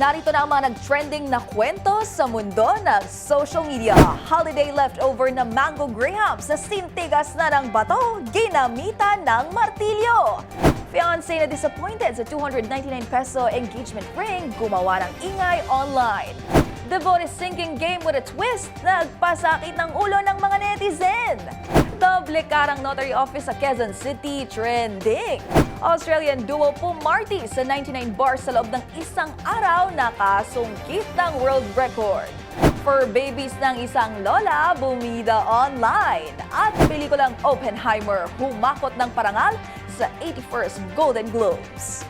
Narito na ang mga nag-trending na kwento sa mundo ng social media. Holiday leftover na mango graham sa sintigas na ng bato, ginamitan ng martilyo. Fiancé na disappointed sa 299 peso engagement ring, gumawa ng ingay online. Devote is sinking game with a twist, nagpasakit ng ulo ng mga netizen. Doble karang notary office sa Quezon City, trending. Australian duo pumarty sa 99 bars sa loob ng isang araw nakasungkit ng world record. For babies ng isang lola, bumida online. At pelikulang Oppenheimer humakot ng parangal sa 81st Golden Globes.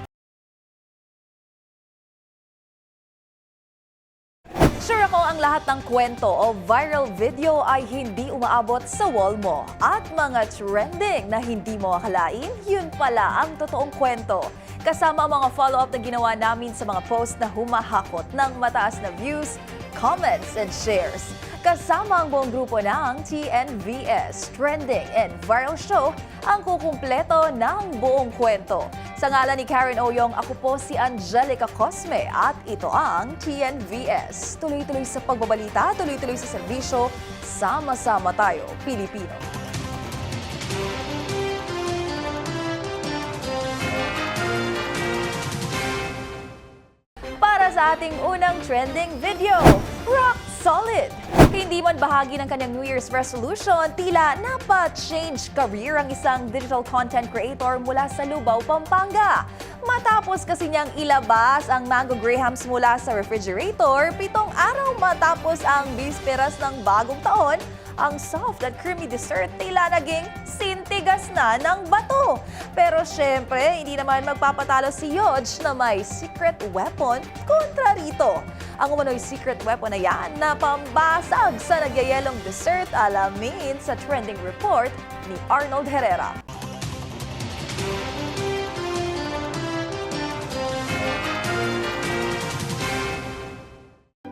Ang lahat ng kwento o viral video ay hindi umaabot sa wall mo. At mga trending na hindi mo akalain, yun pala ang totoong kwento. Kasama ang mga follow-up na ginawa namin sa mga post na humahakot ng mataas na views, comments, and shares. Kasama ang buong grupo ng TNVS Trending and Viral Show ang kukumpleto ng buong kwento. Sa ngalan ni Karen Oyong, ako po si Angelica Cosme at ito ang TNVS. Tuloy-tuloy sa pagbabalita, tuloy-tuloy sa serbisyo, sama-sama tayo, Pilipino. Sa ating unang trending video, rock solid! Hindi man bahagi ng kanyang New Year's resolution, tila napa-change career ang isang digital content creator mula sa Lubao, Pampanga. Matapos kasi niyang ilabas ang Mango Grahams mula sa refrigerator, pitong araw matapos ang bisperas ng bagong taon, ang soft at creamy dessert tila naging sintigas na ng bato. Pero syempre, hindi naman magpapatalo si Yodge na may secret weapon kontra rito. Ang umano'y secret weapon na yan na pambasag sa nagyayelong dessert alamin sa trending report ni Arnold Herrera.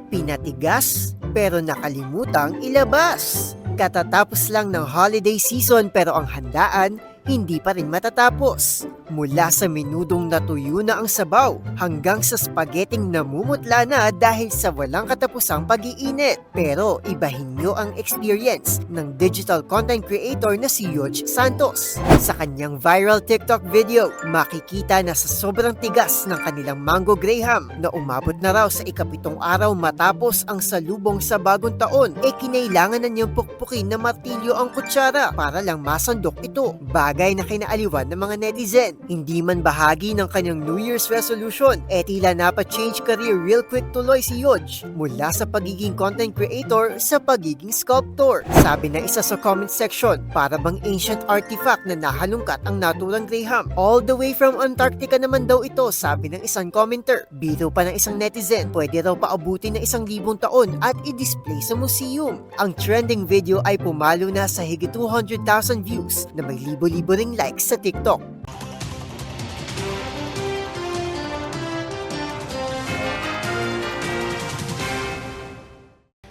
Pinatigas pero nakalimutang ilabas. Katatapos lang ng holiday season pero ang handaan hindi pa rin matatapos. Mula sa menudong natuyo na ang sabaw hanggang sa spaghetting namumutla na dahil sa walang katapusang pag-iinit. Pero ibahin nyo ang experience ng digital content creator na si Yoj Santos. Sa kanyang viral TikTok video, makikita na sa sobrang tigas ng kanilang mango graham na umabot na raw sa ikapitong araw matapos ang salubong sa bagong taon, e kinailangan na niyang pukpukin na martilyo ang kutsara para lang masandok ito. Bagay na kinaaliwan ng mga netizen. Hindi man bahagi ng kanyang New Year's resolution, e tila napa-change career real quick tuloy si Yoj mula sa pagiging content creator sa pagiging sculptor. Sabi ng isa sa comment section, para bang ancient artifact na nahalungkat ang naturang Graham. All the way from Antarctica naman daw ito, sabi ng isang commenter. Biro pa ng isang netizen, pwede raw paabutin ng isang libong taon at i-display sa museum. Ang trending video ay pumalo na sa higit 200,000 views na may libo-libo ring likes sa TikTok.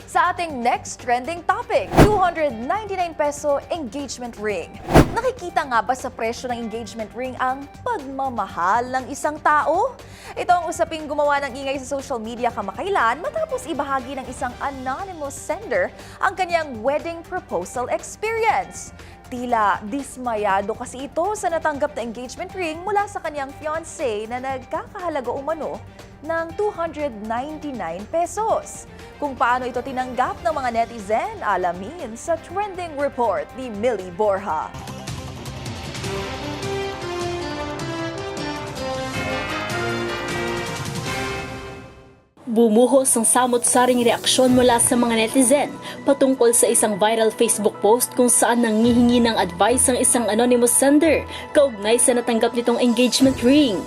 Sa ating next trending topic, 299 peso engagement ring. Nakikita nga ba sa presyo ng engagement ring ang pagmamahal ng isang tao? Ito ang usaping gumawa ng ingay sa social media kamakailan matapos ibahagi ng isang anonymous sender ang kanyang wedding proposal experience. Tila dismayado kasi ito sa natanggap na engagement ring mula sa kanyang fiancé na nagkakahalaga umano ng 299 pesos. Kung paano ito tinanggap ng mga netizen, alamin sa trending report ni Millie Borja. Bumuhos ang samot-saring reaksyon mula sa mga netizen patungkol sa isang viral Facebook post kung saan nangihingi ng advice ang isang anonymous sender kaugnay sa natanggap nitong engagement ring.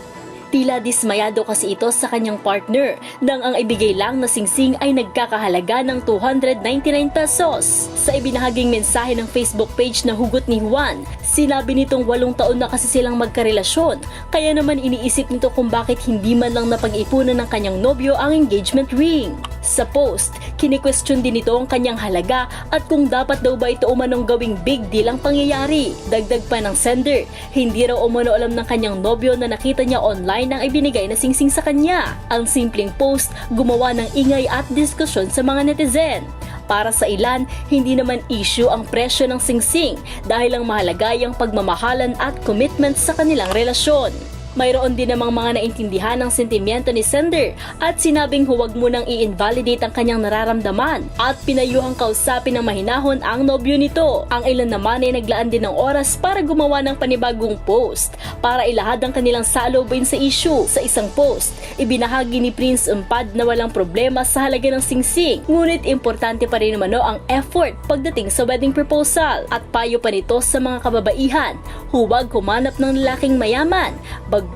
Tila dismayado kasi ito sa kanyang partner nang ang ibigay lang na singsing ay nagkakahalaga ng 299 pesos. Sa ibinahaging mensahe ng Facebook page na hugot ni Juan, sinabi nitong walong taon na kasi silang magkarelasyon kaya naman iniisip nito kung bakit hindi man lang napag-ipunan ng kanyang nobyo ang engagement ring. Sa post, kini-question din ito ang kanyang halaga at kung dapat daw ba ito umanong gawing big deal ang pangyayari. Dagdag pa ng sender, hindi raw umano alam ng kanyang nobyo na nakita niya online ang ibinigay na singsing sa kanya. Ang simpleng post gumawa ng ingay at diskusyon sa mga netizen. Para sa ilan, hindi naman issue ang presyo ng singsing dahil ang mahalaga ang pagmamahalan at commitment sa kanilang relasyon. Mayroon din namang mga naintindihan ng sentimiento ni Sender at sinabing huwag mo nang i-invalidate ang kanyang nararamdaman at pinayuhang kausapin ng mahinahon ang nobyo nito. Ang ilan naman ay naglaan din ng oras para gumawa ng panibagong post para ilahad ang kanilang salubin sa issue. Sa isang post, ibinahagi ni Prince Umpad na walang problema sa halaga ng singsing ngunit importante pa rin naman ang effort pagdating sa wedding proposal at payo pa nito sa mga kababaihan huwag humanap ng lalaking mayaman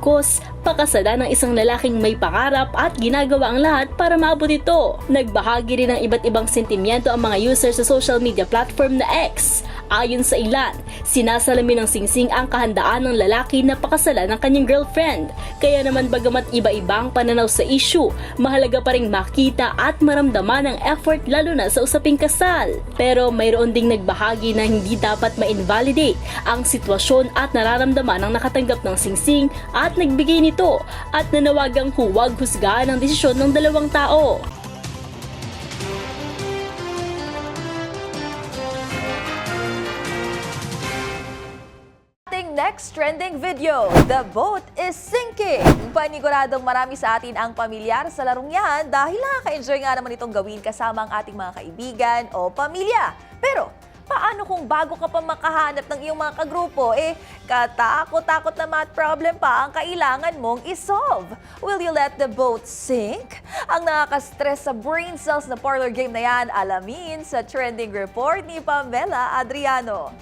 ghost pakasada ng isang lalaking may pangarap at ginagawa ang lahat para maabot ito. Nagbahagi rin ng iba't ibang sentimiento ang mga user sa social media platform na X. Ayon sa ilan, sinasalamin ng singsing ang kahandaan ng lalaki na pakasalan ng kanyang girlfriend. Kaya naman bagamat iba-iba ang pananaw sa issue, mahalaga pa rin makita at maramdaman ang effort lalo na sa usaping kasal. Pero mayroon ding nagbahagi na hindi dapat ma-invalidate ang sitwasyon at nararamdaman ng nakatanggap ng singsing at nagbigay nito at nanawagang huwag husgahan ang desisyon ng dalawang tao. Ating next trending video, The Boat is Sinking. Paniguradong marami sa atin ang pamilyar sa larong yan dahil nakaka-enjoy nga naman itong gawin kasama ang ating mga kaibigan o pamilya. Pero, paano kung bago ka pa makahanap ng iyong mga kagrupo, eh, katakot-takot na math problem pa ang kailangan mong isolve? Will you let the boat sink? Ang nakaka-stress sa brain cells na parlor game na yan, alamin sa trending report ni Pamela Adriano.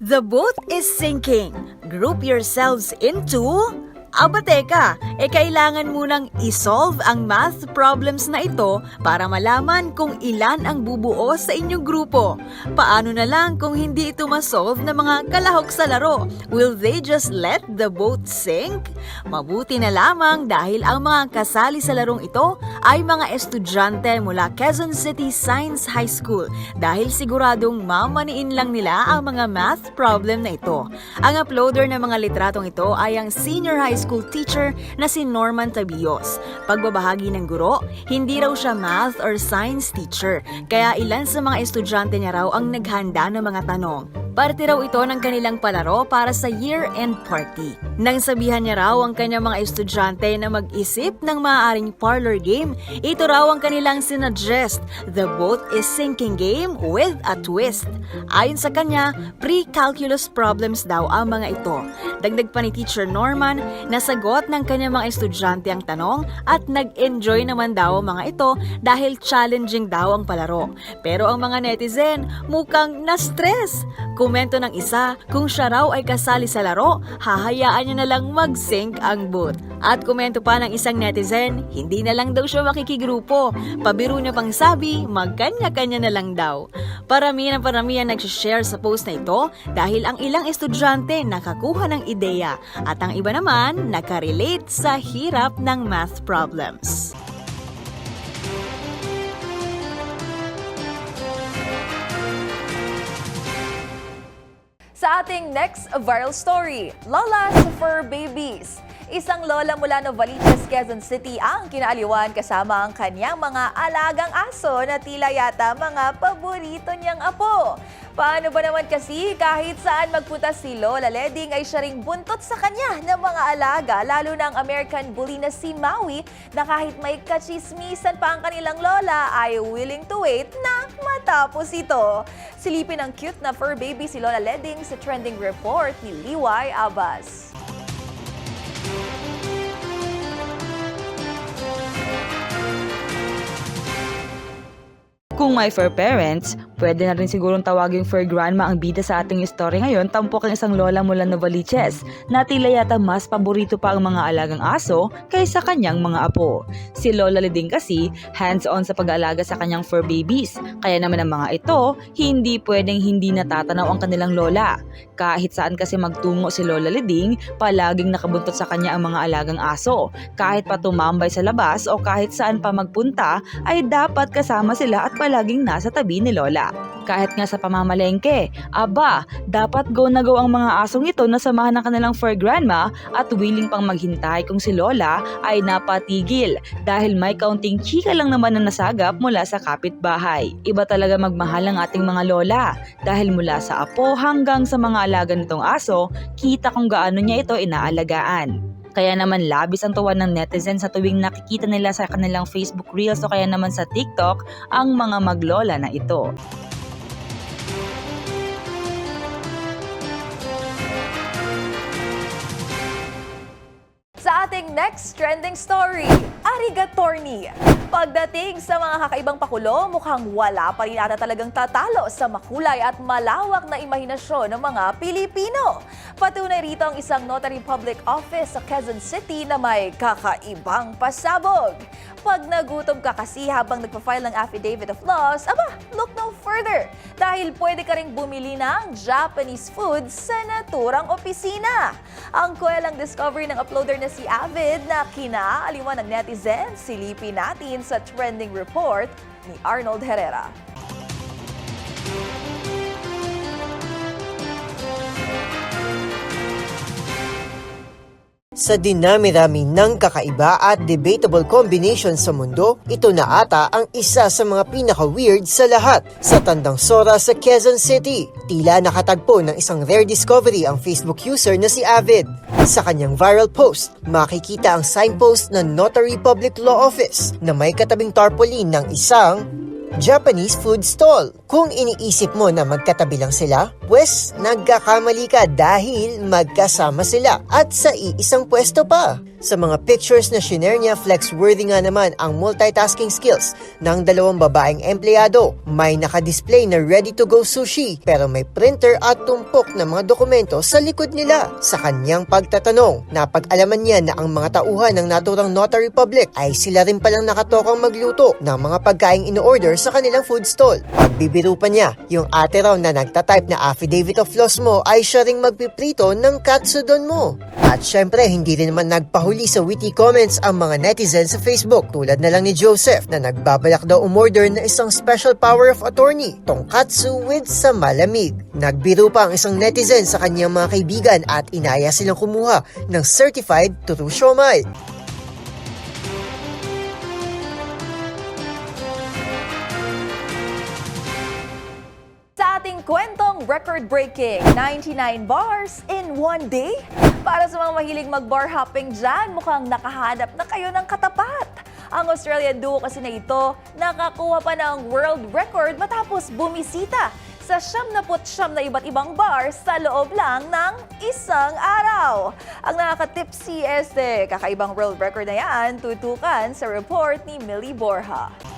The boat is sinking. Group yourselves into... Aba teka, e kailangan munang isolve ang math problems na ito para malaman kung ilan ang bubuo sa inyong grupo. Paano na lang kung hindi ito masolve ng mga kalahok sa laro? Will they just let the boat sink? Mabuti na lamang dahil ang mga kasali sa larong ito ay mga estudyante mula Quezon City Science High School dahil siguradong mamaniin lang nila ang mga math problem na ito. Ang uploader ng mga litratong ito ay ang senior high school teacher na si Norman Tabios. Pagbabahagi ng guro, hindi raw siya math or science teacher, kaya ilan sa mga estudyante niya raw ang naghanda ng mga tanong. Parte raw ito ng kanilang palaro para sa year-end party. Nang sabihan niya raw ang kanyang mga estudyante na mag-isip ng maaaring parlor game, ito raw ang kanilang sinuggest, The Boat is Sinking Game with a Twist. Ayon sa kanya, pre-calculus problems daw ang mga ito. Dagdag pa ni Teacher Norman, nasagot ng kanyang mga estudyante ang tanong at nag-enjoy naman daw ang mga ito dahil challenging daw ang palaro. Pero ang mga netizen mukhang na-stress. Komento ng isa, kung siya raw ay kasali sa laro, hahayaan niya na lang mag-sync ang boot. At komento pa ng isang netizen, hindi na lang daw siya makikigrupo. Pabiro niya pang sabi, magkanya-kanya na lang daw. Paramihan ang paramihan nagsishare sa post na ito dahil ang ilang estudyante nakakuha ng ideya at ang iba naman nakarelate sa hirap ng math problems. Sa ating next viral story, Lola's Fur Babies. Isang lola mula Novaliches, Quezon City ang kinaaliwan kasama ang kanyang mga alagang aso na tila yata mga paborito niyang apo. Paano ba naman kasi kahit saan magpunta si Lola Leding ay siya ring buntot sa kanya ng mga alaga lalo na ang American Bully na si Maui na kahit may kachismisan pa ang kanilang lola ay willing to wait na matapos ito. Silipin ang cute na fur baby si Lola Leding sa trending report ni Liway Abbas. Kung may fur parents, Pwede na rin sigurong tawaging for grandma ang bida sa ating story ngayon, tampok ang isang lola mula Novaliches na tila yata mas paborito pa ang mga alagang aso kaysa kanyang mga apo. Si Lola Liding kasi hands-on sa pag-aalaga sa kanyang fur babies, kaya naman ang mga ito hindi pwedeng hindi natatanaw ang kanilang lola. Kahit saan kasi magtungo si Lola Liding, palaging nakabuntot sa kanya ang mga alagang aso. Kahit pa tumambay sa labas o kahit saan pa magpunta, ay dapat kasama sila at palaging nasa tabi ni Lola. Kahit nga sa pamamalengke, aba, dapat go na go ang mga asong ito na samahan ng kanilang fur grandma at willing pang maghintay kung si Lola ay napatigil dahil may kaunting chika lang naman na nasagap mula sa kapitbahay. Iba talaga magmahal ang ating mga lola dahil mula sa apo hanggang sa mga alaga nitong aso, kita kung gaano niya ito inaalagaan. Kaya naman labis ang tuwa ng netizen sa tuwing nakikita nila sa kanilang Facebook Reels o kaya naman sa TikTok ang mga maglola na ito. Sa ating next trending story, Arigatorni. Pagdating sa mga kakaibang pakulo, mukhang wala pa rin ata talagang tatalo sa makulay at malawak na imahinasyon ng mga Pilipino. Patunay rito ang isang notary public office sa Quezon City na may kakaibang pasabog. Pag nagutom ka kasi habang nagpa-file ng affidavit of loss, aba, look no further. Dahil pwede ka ring bumili ng Japanese food sa naturang opisina. Ang kwelang discovery ng uploader na si Avid na kinaaliwan ng netizen, silipin natin sa trending report ni Arnold Herrera. Sa dinami-rami ng kakaiba at debatable combination sa mundo, ito na ata ang isa sa mga pinaka-weird sa lahat. Sa Tandang Sora sa Quezon City, tila nakatagpo ng isang rare discovery ang Facebook user na si Avid. Sa kanyang viral post, makikita ang signpost ng Notary Public Law Office na may katabing tarpaulin ng isang Japanese food stall. Kung iniisip mo na magkatabi lang sila, pues nagkakamali ka dahil magkasama sila at sa iisang pwesto pa. Sa mga pictures na shinare niya, flex-worthy nga naman ang multitasking skills ng dalawang babaeng empleyado. May nakadisplay na ready-to-go sushi pero may printer at tumpok na mga dokumento sa likod nila. Sa kanyang pagtatanong, napag-alaman niya na ang mga tauhan ng naturang notary public ay sila rin palang nakatokang magluto ng mga pagkaing in-order sa kanilang food stall. Pagbibiro pa niya, yung ate raw na nagtatype na affidavit of loss mo ay siya ring magpiprito ng katsudon mo. At syempre, hindi rin naman nagpahuli sa witty comments ang mga netizens sa Facebook tulad na lang ni Joseph na nagbabalak daw umorder na isang special power of attorney, tongkatsu with sa malamig. Nagbiro pa ang isang netizen sa kanyang mga kaibigan at inaya silang kumuha ng certified true siomai. Kwentong record-breaking 99 bars in one day. Para sa mga mahilig mag-bar hopping dyan, mukhang nakahanap na kayo ng katapat. Ang Australian duo kasi na ito nakakuha pa ng world record matapos bumisita sa siyam na siyam na iba't ibang bars sa loob lang ng isang araw. Ang nakaka-tipsy este, kakaibang world record na yan, tutukan sa report ni Millie Borja.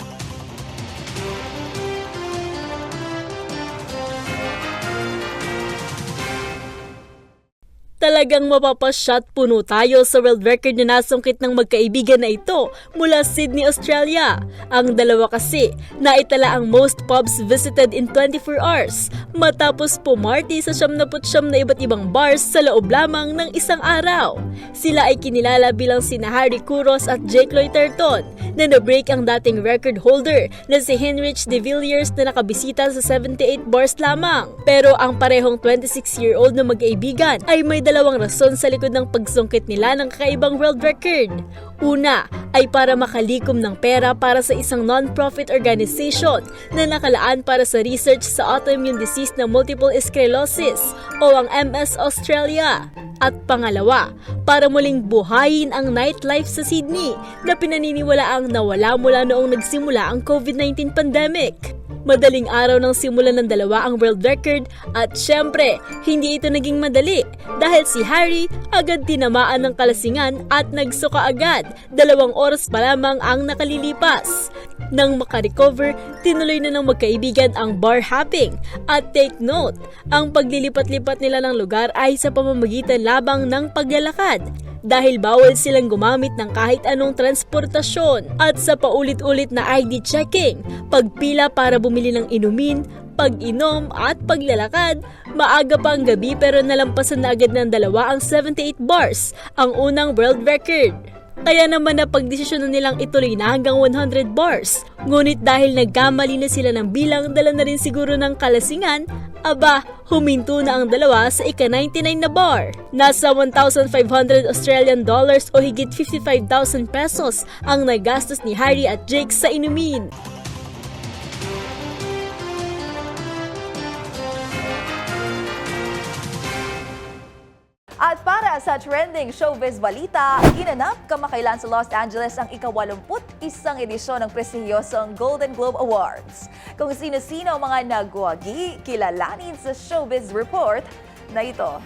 Talagang mapapashot puno tayo sa world record na nasungkit ng magkaibigan na ito mula Sydney, Australia. Ang dalawa kasi naitala ang most pubs visited in 24 hours matapos pumarty sa 79 na iba't ibang bars sa loob lamang ng isang araw. Sila ay kinilala bilang sina Harry Kuros at Jake Loiterton na na-break ang dating record holder na si Heinrich de Villiers na nakabisita sa 78 bars lamang. Pero ang parehong 26-year-old na mag-aibigan ay may dalawang rason sa likod ng pagsungkit nila ng kakaibang world record. Una ay para makalikom ng pera para sa isang non-profit organization na nakalaan para sa research sa autoimmune disease na multiple sclerosis o ang MS Australia. At pangalawa, para muling buhayin ang nightlife sa Sydney na pinaniniwalaang nawala mula noong nagsimula ang COVID-19 pandemic. Madaling araw nang simulan ng dalawa ang world record at syempre, hindi ito naging madali dahil si Harry agad tinamaan ng kalasingan at nagsuka agad. Dalawang oras pa lamang ang nakalilipas. Nang makarecover, tinuloy na ng magkaibigan ang bar hopping. At take note, ang paglilipat-lipat nila ng lugar ay sa pamamagitan labang ng paglalakad dahil bawal silang gumamit ng kahit anong transportasyon at sa paulit-ulit na ID checking, pagpila para bumili ng inumin, pag-inom at paglalakad, maaga pa ang gabi pero nalampasan na agad ng dalawa ang 78 bars, ang unang world record. Kaya naman na pagdesisyon na nilang ituloy na hanggang 100 bars. Ngunit dahil nagkamali na sila ng bilang, dala na rin siguro ng kalasingan, aba, huminto na ang dalawa sa ika-99 na bar. Nasa 1,500 Australian dollars o higit 55,000 pesos ang nagastos ni Harry at Jake sa inumin. Para sa trending showbiz balita, ginanap kamakailan sa Los Angeles ang ikawalumput isang edisyon ng prestihiyosong Golden Globe Awards. Kung sino-sino ang mga nagwagi, kilalanin sa showbiz report na ito.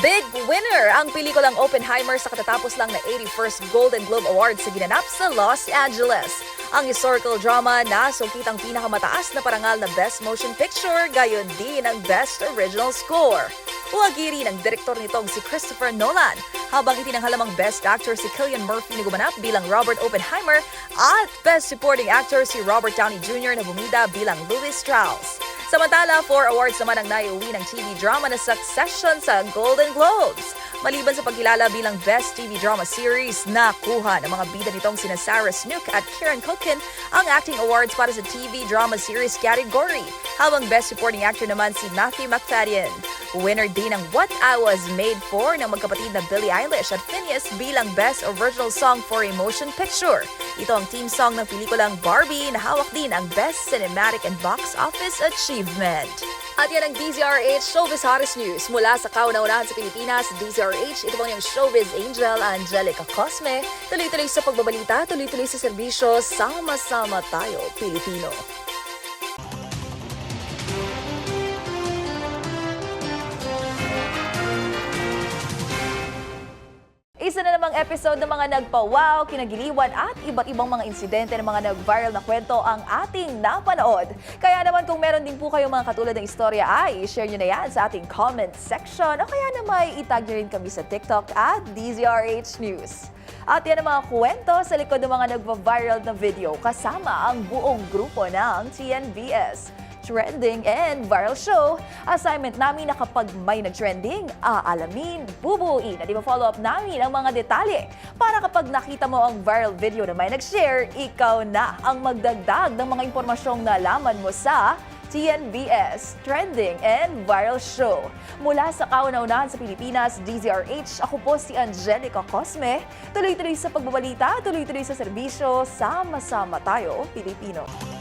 Big winner ang pelikulang Oppenheimer sa katatapos lang na 81st Golden Globe Awards sa ginanap sa Los Angeles. Ang historical drama na sukitang pinakamataas na parangal na Best Motion Picture, gayon din ang Best Original Score. Huwagi rin ang direktor nitong si Christopher Nolan, habang itinanghalamang Best Actor si Cillian Murphy na gumanap bilang Robert Oppenheimer at Best Supporting Actor si Robert Downey Jr. na bumida bilang Louis Strauss. Samantala, four awards naman ang naiuwi ng TV drama na Succession sa Golden Globes. Maliban sa pagkilala bilang Best TV Drama Series, nakuha ng mga bida nitong sina Sarah Snook at Kieran Culkin ang acting awards para sa TV Drama Series category, habang Best Supporting Actor naman si Matthew McFadden. Winner din ang What I Was Made For ng magkapatid na Billie Eilish at Phineas bilang Best Original Song for a Motion Picture. Ito ang team song ng pelikulang Barbie na hawak din ang Best Cinematic and Box Office Achievement. At yan ang DZRH Showbiz Hottest News mula sa kauna-unahan sa Pilipinas, DZRH. Ito po yung Showbiz Angel, Angelica Cosme. Tuloy-tuloy sa pagbabalita, tuloy-tuloy sa serbisyo, sama-sama tayo, Pilipino. Na namang episode ng mga nagpa-wow, kinagiliwan at iba't ibang mga insidente ng mga nag-viral na kwento ang ating napanood. Kaya naman kung meron din po kayong mga katulad ng istorya ay share nyo na yan sa ating comment section o kaya naman itag nyo rin kami sa TikTok at DZRH News. At yan ang mga kwento sa likod ng mga nagva-viral na video kasama ang buong grupo ng TNVS trending and viral show. Assignment namin na kapag may nag-trending, aalamin, bubuuin at ipa-follow up namin ang mga detalye para kapag nakita mo ang viral video na may nag-share, ikaw na ang magdagdag ng mga impormasyong nalaman mo sa TNBS Trending and Viral Show. Mula sa kauna-unahan sa Pilipinas, DZRH, ako po si Angelica Cosme. Tuloy-tuloy sa pagbabalita, tuloy-tuloy sa serbisyo, sama-sama tayo, Pilipino.